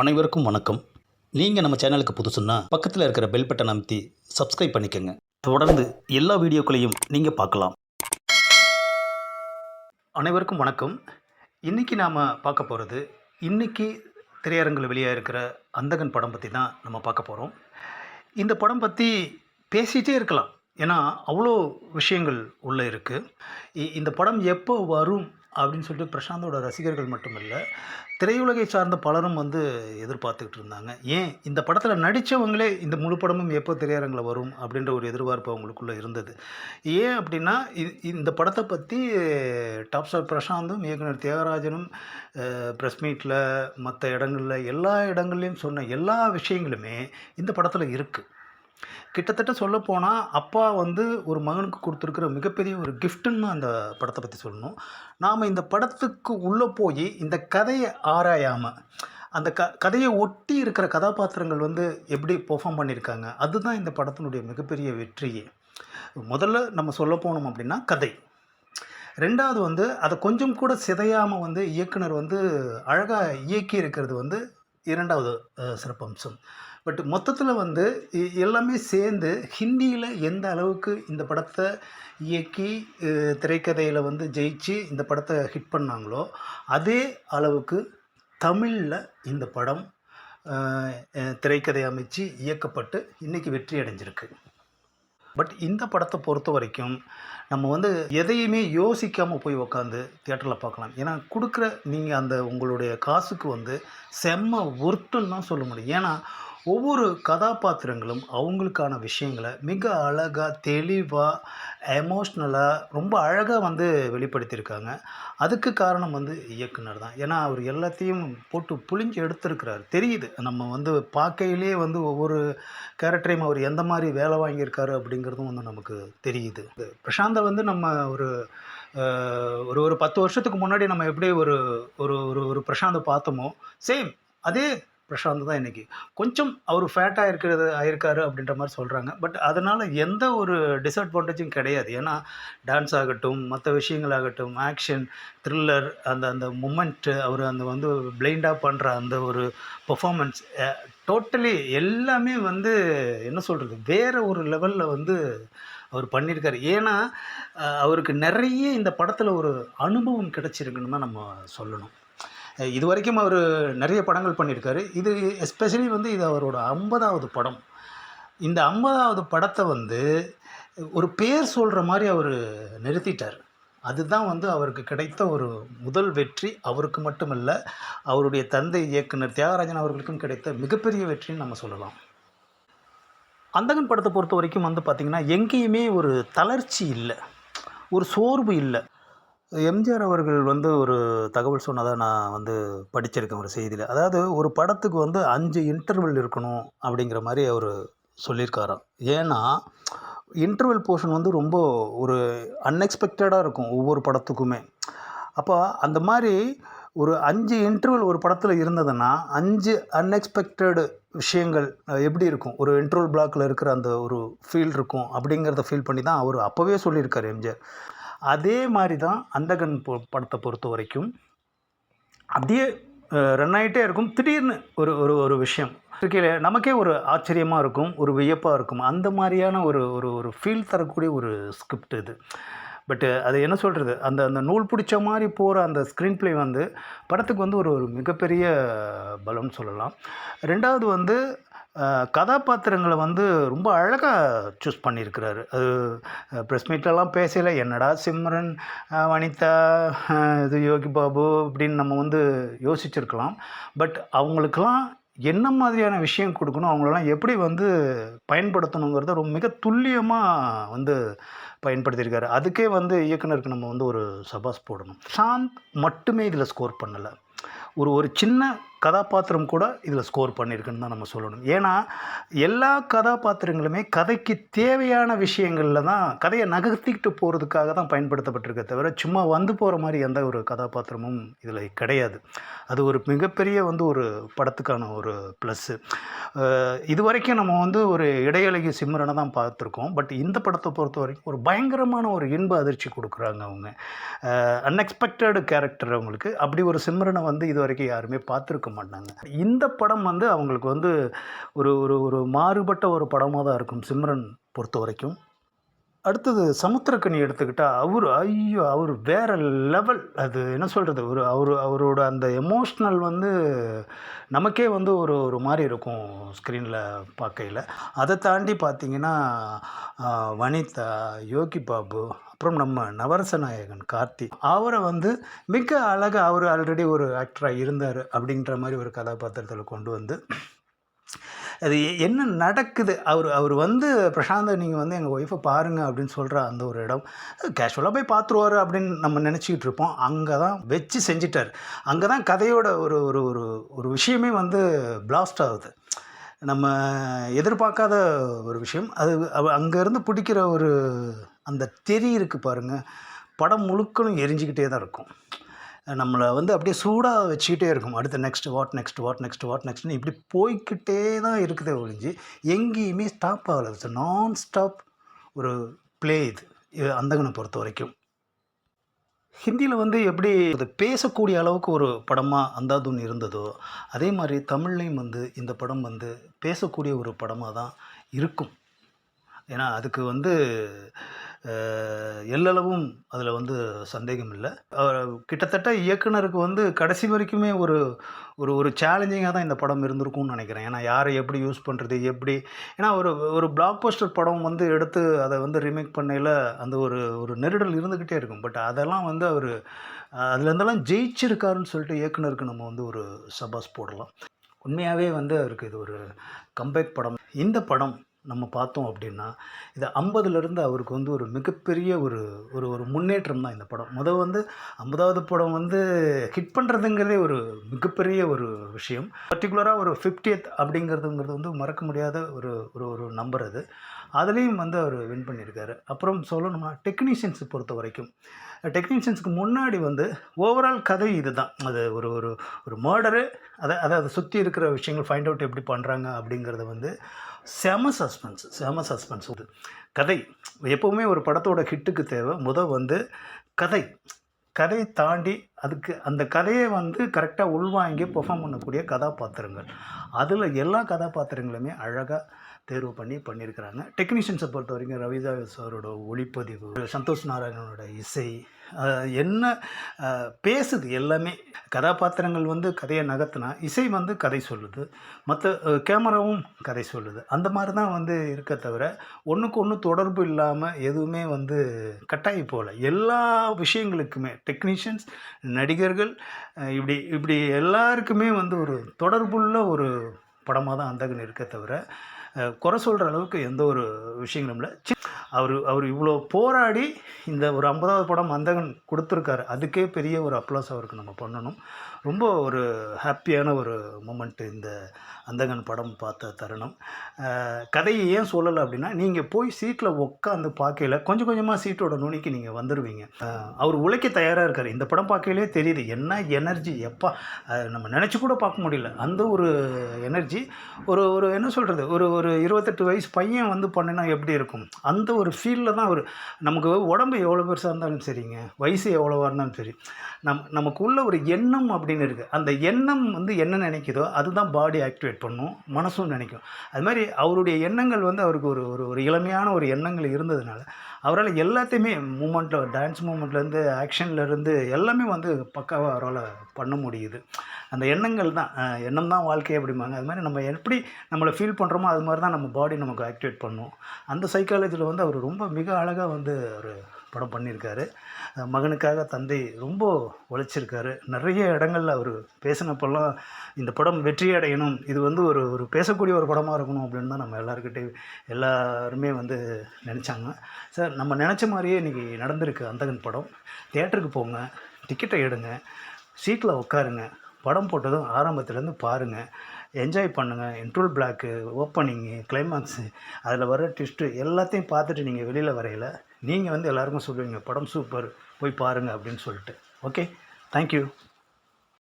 அனைவருக்கும் வணக்கம். நீங்கள் நம்ம சேனலுக்கு புதுசுன்னா பக்கத்தில் இருக்கிற பெல் பட்டன் அமைத்தி சப்ஸ்கிரைப் பண்ணிக்கோங்க. தொடர்ந்து எல்லா வீடியோக்களையும் நீங்கள் பார்க்கலாம். அனைவருக்கும் வணக்கம். இன்றைக்கி நாம் பார்க்க போகிறது இன்றைக்கி திரையரங்கில் வெளியாக இருக்கிற அந்தகன் படம் பற்றி தான் நம்ம பார்க்க போகிறோம் இந்த படம் பற்றி பேசிகிட்டே இருக்கலாம். ஏன்னா அவ்வளோ விஷயங்கள் உள்ளே இருக்குது இந்த படம் எப்போ வரும் அப்படின்னு சொல்லிட்டு பிரசாந்தோட ரசிகர்கள் மட்டுமில்லை திரையுலகை சார்ந்த பலரும் வந்து எதிர்பார்த்துக்கிட்டு இருந்தாங்க. ஏன்? இந்த படத்தில் நடித்தவங்களே இந்த முழு படமும் எப்போ திரையரங்கில் வரும் அப்படின்ற ஒரு எதிர்பார்ப்பு அவங்களுக்குள்ளே இருந்தது. ஏன் அப்படின்னா இந்த படத்தை பற்றி டாப் ஸ்டார் பிரசாந்தும் இயக்குனர் தியாகராஜனும் ப்ரெஸ் மீட்டில் மற்ற இடங்களில் எல்லா இடங்கள்லையும் சொன்ன எல்லா விஷயங்களுமே இந்த படத்தில் இருக்குது கிட்டத்தட்ட சொல்லப்போனால் அப்பா வந்து ஒரு மகனுக்கு கொடுத்துருக்கிற மிகப்பெரிய ஒரு கிஃப்ட்டுன்னு அந்த படத்தை பற்றி சொல்லணும். நாம் இந்த படத்துக்கு உள்ளே போய் இந்த கதையை ஆராயாமல் அந்த க கதையை ஒட்டி இருக்கிற கதாபாத்திரங்கள் வந்து எப்படி பெர்ஃபார்ம் பண்ணியிருக்காங்க அதுதான் இந்த படத்தினுடைய மிகப்பெரிய வெற்றியே. முதல்ல நம்ம சொல்ல போனோம் அப்படின்னா கதை. ரெண்டாவது வந்து அதை கொஞ்சம் கூட சிதையாமல் வந்து இயக்குனர் வந்து அழகாக இயக்கி இருக்கிறது வந்து இரண்டாவது சிறப்பம்சம். பட் மொத்தத்தில் வந்து எல்லாமே சேர்ந்து ஹிந்தியில் எந்த அளவுக்கு இந்த படத்தை இயக்கி திரைக்கதையில் வந்து ஜெயிச்சு இந்த படத்தை ஹிட் பண்ணாங்களோ அதே அளவுக்கு தமிழில் இந்த படம் திரைக்கதை அமைச்சு இயக்கப்பட்டு இன்றைக்கி வெற்றி அடைஞ்சிருக்கு. பட் இந்த படத்தை பொறுத்த வரைக்கும் நம்ம வந்து எதையுமே யோசிக்காமல் போய் உக்காந்து தியேட்டரில் பார்க்கலாம் ஏன்னா கொடுக்குற நீங்கள் அந்த உங்களுடைய காசுக்கு வந்து செம்ம ஒர்த்துன்னு தான் சொல்ல முடியும். ஏன்னா ஒவ்வொரு கதாபாத்திரங்களும் அவங்களுக்கான விஷயங்களை மிக அழகாக தெளிவாக எமோஷ்னலாக ரொம்ப அழகாக வந்து வெளிப்படுத்தியிருக்காங்க. அதுக்கு காரணம் வந்து இயக்குனர் தான். ஏன்னா அவர் எல்லாத்தையும் போட்டு புளிஞ்சு எடுத்திருக்கிறார். தெரியுது. நம்ம வந்து பார்க்கையிலே வந்து ஒவ்வொரு கேரக்டரையும் அவர் எந்த மாதிரி வேலை வாங்கியிருக்காரு அப்படிங்கிறதும் வந்து நமக்கு தெரியுது. பிரசாந்தை வந்து நம்ம ஒரு ஒரு ஒரு பத்து வருஷத்துக்கு முன்னாடி நம்ம எப்படி ஒரு ஒரு ஒரு ஒரு பிரசாந்தை பார்த்தோமோ சேம் அதே பிரசாந்த் தான் இன்றைக்கி கொஞ்சம் அவர் ஃபேட்டாக இருக்கிறது ஆயிருக்காரு அப்படின்ற மாதிரி சொல்கிறாங்க பட் அதனால் எந்த ஒரு டிஸ்அட்வான்டேஜும் கிடையாது. ஏன்னா டான்ஸ் ஆகட்டும் மற்ற விஷயங்களாகட்டும் ஆக்ஷன் த்ரில்லர் அந்த அந்த மூமெண்ட்டு அவர் அந்த வந்து பிளைண்டாக பண்ணுற அந்த ஒரு பர்ஃபாமன்ஸ் டோட்டலி எல்லாமே வந்து என்ன சொல்கிறது வேறு ஒரு லெவலில் வந்து அவர் பண்ணியிருக்காரு. ஏன்னா அவருக்கு நிறைய இந்த படத்தில் ஒரு அனுபவம் கிடச்சிருக்குன்னு தான் நம்ம சொல்லணும். இது வரைக்கும் அவர் நிறைய படங்கள் பண்ணியிருக்காரு. இது எஸ்பெஷலி வந்து இது அவரோட ஐம்பதாவது படம். இந்த ஐம்பதாவது படத்தை வந்து ஒரு பேர் சொல்கிற மாதிரி அவர் நிறுத்திட்டார். அதுதான் வந்து அவருக்கு கிடைத்த ஒரு முதல் வெற்றி. அவருக்கு மட்டுமல்ல அவருடைய தந்தை இயக்குனர் தியாகராஜன் அவர்களுக்கும் கிடைத்த மிகப்பெரிய வெற்றின்னு நம்ம சொல்லலாம். அந்தகன் படத்தை பொறுத்த வரைக்கும் வந்து பார்த்திங்கன்னா எங்கேயுமே ஒரு தளர்ச்சி இல்லை. ஒரு சோர்வு இல்லை. எம்ஜிஆர் அவர்கள் வந்து ஒரு தகவல் சொன்னதாக நான் வந்து படிச்சிருக்கேன் ஒரு செய்தியில். அதாவது ஒரு படத்துக்கு வந்து அஞ்சு இன்டர்வல் இருக்கணும் அப்படிங்கிற மாதிரி அவர் சொல்லியிருக்காராம். ஏன்னா இன்டர்வல் போர்ஷன் வந்து ரொம்ப ஒரு அன்எக்ஸ்பெக்டடாக இருக்கும் ஒவ்வொரு படத்துக்குமே. அப்போ அந்த மாதிரி ஒரு அஞ்சு இன்டர்வல் ஒரு படத்தில் இருந்ததுன்னா அஞ்சு அன்எக்ஸ்பெக்டடு விஷயங்கள் எப்படி இருக்கும்? ஒரு இன்டர்வல் பிளாக்கில் இருக்கிற அந்த ஒரு ஃபீல் இருக்கும் அப்படிங்கிறத ஃபீல் பண்ணி தான் அவர் அப்போவே சொல்லியிருக்கார் எம்ஜிஆர். அதே மாதிரி தான் அந்தகன் படத்தை பொறுத்த வரைக்கும் அப்படியே ரன் ஆகிட்டே இருக்கும். திடீர்னு ஒரு ஒரு ஒரு விஷயம். இருக்கையில் நமக்கே ஒரு ஆச்சரியமாக இருக்கும் ஒரு வியப்பாக இருக்கும். அந்த மாதிரியான ஒரு ஒரு ஒரு ஃபீல் தரக்கூடிய ஒரு ஸ்கிரிப்ட் இது. பட்டு அது என்ன சொல்கிறது அந்த அந்த நூல் பிடிச்ச மாதிரி போகிற அந்த ஸ்க்ரீன் ப்ளே வந்து படத்துக்கு வந்து ஒரு ஒரு மிகப்பெரிய பலம்னு சொல்லலாம். ரெண்டாவது வந்து கதாபாத்திரங்களை வந்து ரொம்ப அழகாக சூஸ் பண்ணியிருக்கிறாரு. அது ப்ரெஸ் மீட்லலாம் பேசல என்னடா சிம்ரன் வனிதா இது யோகி பாபு அப்படின்னு நம்ம வந்து யோசிச்சிருக்கலாம். பட் அவங்களுக்கெல்லாம் என்ன மாதிரியான விஷயம் கொடுக்கணும் அவங்களெல்லாம் எப்படி வந்து பயன்படுத்தணுங்கிறத ரொம்ப மிக துல்லியமாக வந்து பயன்படுத்தியிருக்காரு. அதுக்கே வந்து இயக்குனருக்கு நம்ம வந்து ஒரு சபாஸ் போடணும். சாந்த் மட்டுமே இதில் ஸ்கோர் பண்ணலை. ஒரு ஒரு சின்ன கதாபாத்திரம் கூட இதில் ஸ்கோர் பண்ணியிருக்குன்னு தான் நம்ம சொல்லணும். ஏன்னா எல்லா கதாபாத்திரங்களுமே கதைக்கு தேவையான விஷயங்களில் தான் கதையை நகர்த்திக்கிட்டு போகிறதுக்காக தான் பயன்படுத்தப்பட்டிருக்க தவிர சும்மா வந்து போகிற மாதிரி எந்த ஒரு கதாபாத்திரமும் இதில் கிடையாது. அது ஒரு மிகப்பெரிய வந்து ஒரு படத்துக்கான ஒரு ப்ளஸ்ஸு இது வரைக்கும் நம்ம வந்து ஒரு இடையழகி சிம்ரனை தான் பார்த்துருக்கோம். பட் இந்த படத்தை பொறுத்த வரைக்கும் ஒரு பயங்கரமான ஒரு இன்ப அதிர்ச்சி கொடுக்குறாங்க அவங்க. அன்எக்ஸ்பெக்டட் கேரக்டர் அவங்களுக்கு. அப்படி ஒரு சிம்ரனை வந்து இது வரைக்கும் யாருமே பார்த்துருக்க மாட்டாங்க. இந்த படம் வந்து அவங்களுக்கு வந்து ஒரு ஒரு ஒரு மாறுபட்ட ஒரு படமாக தான் இருக்கும் சிம்ரன் பொறுத்த வரைக்கும் அடுத்தது சமுத்திரக்கனி எடுத்துக்கிட்டால் அவர் ஐயோ அவர் வேறு லெவல் அது என்ன சொல்கிறது ஒரு அவர் அவரோட அந்த எமோஷ்னல் வந்து நமக்கே வந்து ஒரு ஒரு மாதிரி இருக்கும் ஸ்க்ரீனில் பார்க்கையில். அதை தாண்டி பார்த்தீங்கன்னா வனிதா யோகி பாபு அப்புறம் நம்ம நவரசநாயகன் கார்த்தி அவரை வந்து மிக அழகாக அவர் ஆல்ரெடி ஒரு ஆக்டராக இருந்தார் அப்படின்ற மாதிரி ஒரு கதாபாத்திரத்தில் கொண்டு வந்து அது என்ன நடக்குது? அவர் அவர் வந்து பிரசாந்த் நீங்கள் வந்து எங்கள் ஒய்ஃபை பாருங்கள் அப்படின்னு சொல்கிற அந்த ஒரு இடம். கேஷுவலாக போய் பார்த்துருவாரு அப்படின்னு நம்ம நினச்சிக்கிட்டு இருப்போம். அங்கே தான் வச்சு செஞ்சிட்டார். அங்கே தான் கதையோட ஒரு ஒரு ஒரு ஒரு விஷயமே வந்து பிளாஸ்ட் ஆகுது. நம்ம எதிர்பார்க்காத ஒரு விஷயம். அது அங்கேருந்து பிடிக்கிற ஒரு அந்த தெறி இருக்குது பாருங்கள் படம் முழுக்கணும் எரிஞ்சிக்கிட்டே தான் இருக்கும். நம்மளை வந்து அப்படியே சூடாக வச்சுக்கிட்டே இருக்கும். அடுத்த next what next what next what நெக்ஸ்ட்னு இப்படி போய்க்கிட்டே தான் இருக்குதே ஒழிஞ்சு எங்கேயுமே ஸ்டாப் ஆகலை. இட்ஸ் நான் ஸ்டாப் ஒரு ப்ளே இது. அந்தகனை பொறுத்த வரைக்கும். ஹிந்தியில் வந்து எப்படி அது பேசக்கூடிய அளவுக்கு ஒரு படமாக அந்தாதுன் இருந்ததோ அதே மாதிரி தமிழ்லையும் வந்து இந்த படம் வந்து பேசக்கூடிய ஒரு படமாக தான் இருக்கும். ஏன்னா அதுக்கு வந்து எல்லளவும் அதில் வந்து சந்தேகம் இல்லை அவர் கிட்டத்தட்ட இயக்குனருக்கு வந்து கடைசி வரைக்குமே ஒரு ஒரு ஒரு சேலஞ்சிங்காக தான் இந்த படம் இருந்திருக்கும்னு நினைக்கிறேன். ஏன்னா யாரை எப்படி யூஸ் பண்ணுறது எப்படி? ஏன்னா ஒரு ஒரு பிளாக் போஸ்டர் படம் வந்து எடுத்து அதை வந்து ரீமேக் பண்ணையில் அந்த ஒரு ஒரு நெருடல் இருந்துக்கிட்டே இருக்கும். பட் அதெல்லாம் வந்து அவர் அதுலேருந்தெல்லாம் ஜெயிச்சிருக்காருன்னு சொல்லிட்டு இயக்குனருக்கு நம்ம வந்து ஒரு சபாஸ் போடலாம். உண்மையாகவே வந்து அவருக்கு இது ஒரு கம்பேக் படம். இந்த படம் நம்ம பார்த்தோம் அப்படின்னா இது ஐம்பதுலேருந்து அவருக்கு வந்து ஒரு மிகப்பெரிய ஒரு ஒரு ஒரு முன்னேற்றம் தான் இந்த படம். முதல் வந்து ஐம்பதாவது படம் வந்து ஹிட் பண்ணுறதுங்கிறதே ஒரு மிகப்பெரிய ஒரு விஷயம். பர்டிகுலராக ஒரு ஃபிஃப்டியத் அப்படிங்கிறதுங்கிறது வந்து மறக்க முடியாத ஒரு ஒரு ஒரு நம்பர் அது. அதுலேயும் வந்து அவர் வின் பண்ணியிருக்காரு. அப்புறம் சொல்லணும்னா டெக்னீஷியன்ஸை பொறுத்த வரைக்கும் டெக்னீஷியன்ஸுக்கு முன்னாடி வந்து ஓவரால் கதை இதுதான். அது ஒரு ஒரு ஒரு மர்டரு அதை அதை அதை சுற்றி இருக்கிற விஷயங்கள் ஃபைண்ட் அவுட் எப்படி பண்ணுறாங்க அப்படிங்கிறத வந்து செம சஸ்பென்ஸ் செம சஸ்பென்ஸ் இது கதை எப்போவுமே ஒரு படத்தோட ஹிட்டுக்கு தேவை. முதல் வந்து கதை. கதையை தாண்டி அதுக்கு அந்த கதையை வந்து கரெக்டாக உள்வாங்கி பெர்ஃபார்ம் பண்ணக்கூடிய கதாபாத்திரங்கள். அதில் எல்லா கதாபாத்திரங்களுமே அழகாக தேர்வு பண்ணி பண்ணியிருக்கிறாங்க. டெக்னீஷியன்ஸை பொறுத்த வரைக்கும் ரவிதா சாரோட ஒளிப்பதிவு சந்தோஷ் நாராயணனோட இசை என்ன பேசுது எல்லாமே. கதாபாத்திரங்கள் வந்து கதையை நகர்த்தினா இசை வந்து கதை சொல்லுது. மற்ற கேமராவும் கதை சொல்லுது. அந்த மாதிரி தான் வந்து இருக்க தவிர ஒன்றுக்கு ஒன்று தொடர்பு இல்லாமல் எதுவுமே வந்து கட்டாயி போகல. எல்லா விஷயங்களுக்குமே டெக்னீஷியன்ஸ் நடிகர்கள் இப்படி இப்படி எல்லாருக்குமே வந்து ஒரு தொடர்புள்ள ஒரு படமாக தான் அந்தகன் இருக்க தவிர குறை சொல்கிற அளவுக்கு எந்த ஒரு விஷயங்களும் இல்லை. அவர் அவர் இவ்வளோ போராடி இந்த ஒரு ஐம்பதாவது படம் அந்தகன் கொடுத்துருக்காரு. அதுக்கே பெரிய ஒரு அப்ளாஸ் அவருக்கு நம்ம பண்ணணும். ரொம்ப ஒரு ஹாப்பியான ஒரு மூமெண்ட்டு இந்த அந்தகன் படம் பார்த்த தருணம். கதையை ஏன் சொல்லலை அப்படின்னா நீங்கள் போய் சீட்டில் உட்காந்து பார்க்கையில கொஞ்சம் கொஞ்சமாக சீட்டோட நுனிக்கு நீங்கள் வந்துடுவீங்க அவர் உழைக்க தயாராக இருக்கார். இந்த படம் பார்க்கையிலே தெரியுது. என்ன எனர்ஜி எப்பா நம்ம நினச்சி கூட பார்க்க முடியல. அந்த ஒரு எனர்ஜி ஒரு ஒரு என்ன சொல்கிறது ஒரு ஒரு இருபத்தெட்டு வயசு பையன் வந்து பண்ணினா எப்படி இருக்கும்? அந்த ஒரு ஃபீலில் தான் அவர் நமக்கு உடம்பு எவ்வளோ பெருசாக இருந்தாலும் சரிங்க. வயசு எவ்வளோவா இருந்தாலும் சரி. நம் நமக்குள்ள ஒரு எண்ணம் அப்படின்னு இருக்குது அந்த எண்ணம் வந்து என்ன நினைக்குதோ அதுதான் பாடி ஆக்டிவேட் பண்ணும் மனசும் நினைக்கும். அது மாதிரி அவருடைய எண்ணங்கள் வந்து அவருக்கு ஒரு ஒரு ஒரு இளமையான ஒரு எண்ணங்கள் இருந்ததுனால அவரால் எல்லாத்தையுமே மூமெண்ட்டில் டான்ஸ் மூமெண்ட்லேருந்து ஆக்ஷன்லேருந்து எல்லாமே வந்து பக்காவாக அவரால் பண்ண முடியுது. அந்த எண்ணங்கள் தான் எண்ணம் தான் வாழ்க்கை அப்படிம்பாங்க. அது மாதிரி நம்ம எப்படி நம்மளை ஃபீல் பண்ணுறோமோ அது மாதிரி தான் நம்ம பாடி நமக்கு ஆக்டிவேட் பண்ணும். அந்த சைக்காலஜியில் வந்து அவர் ரொம்ப மிக அழகாக வந்து ஒரு படம் பண்ணியிருக்காரு. மகனுக்காக தந்தை ரொம்ப உழைச்சிருக்காரு. நிறைய இடங்களில் அவர் பேசினப்பெல்லாம் இந்த படம் வெற்றி அடையணும் இது வந்து ஒரு ஒரு பேசக்கூடிய ஒரு படமாக இருக்கணும் அப்படின்னு தான் நம்ம எல்லாருக்கிட்டையும் எல்லாருமே வந்து நினச்சாங்க. சார் நம்ம நினச்ச மாதிரியே இன்றைக்கி நடந்திருக்கு அந்தகன் படம். தேட்டருக்கு போங்க டிக்கெட்டை எடுங்க சீட்டில் உட்காருங்க. படம் போட்டதும் ஆரம்பத்துலேருந்து பாருங்கள் என்ஜாய் பண்ணுங்கள் இன்ட்ரோல் பிளாக்கு ஓப்பனிங்கு கிளைமாக்ஸு அதில் வர ட்விஸ்ட்டு எல்லாத்தையும் பார்த்துட்டு நீங்கள் வெளியில் வரையில. நீங்கள் வந்து எல்லாருக்கும் சொல்லுவீங்க படம் சூப்பர் போய் பாருங்கள் அப்படின்னு சொல்லிட்டு. Okay thank you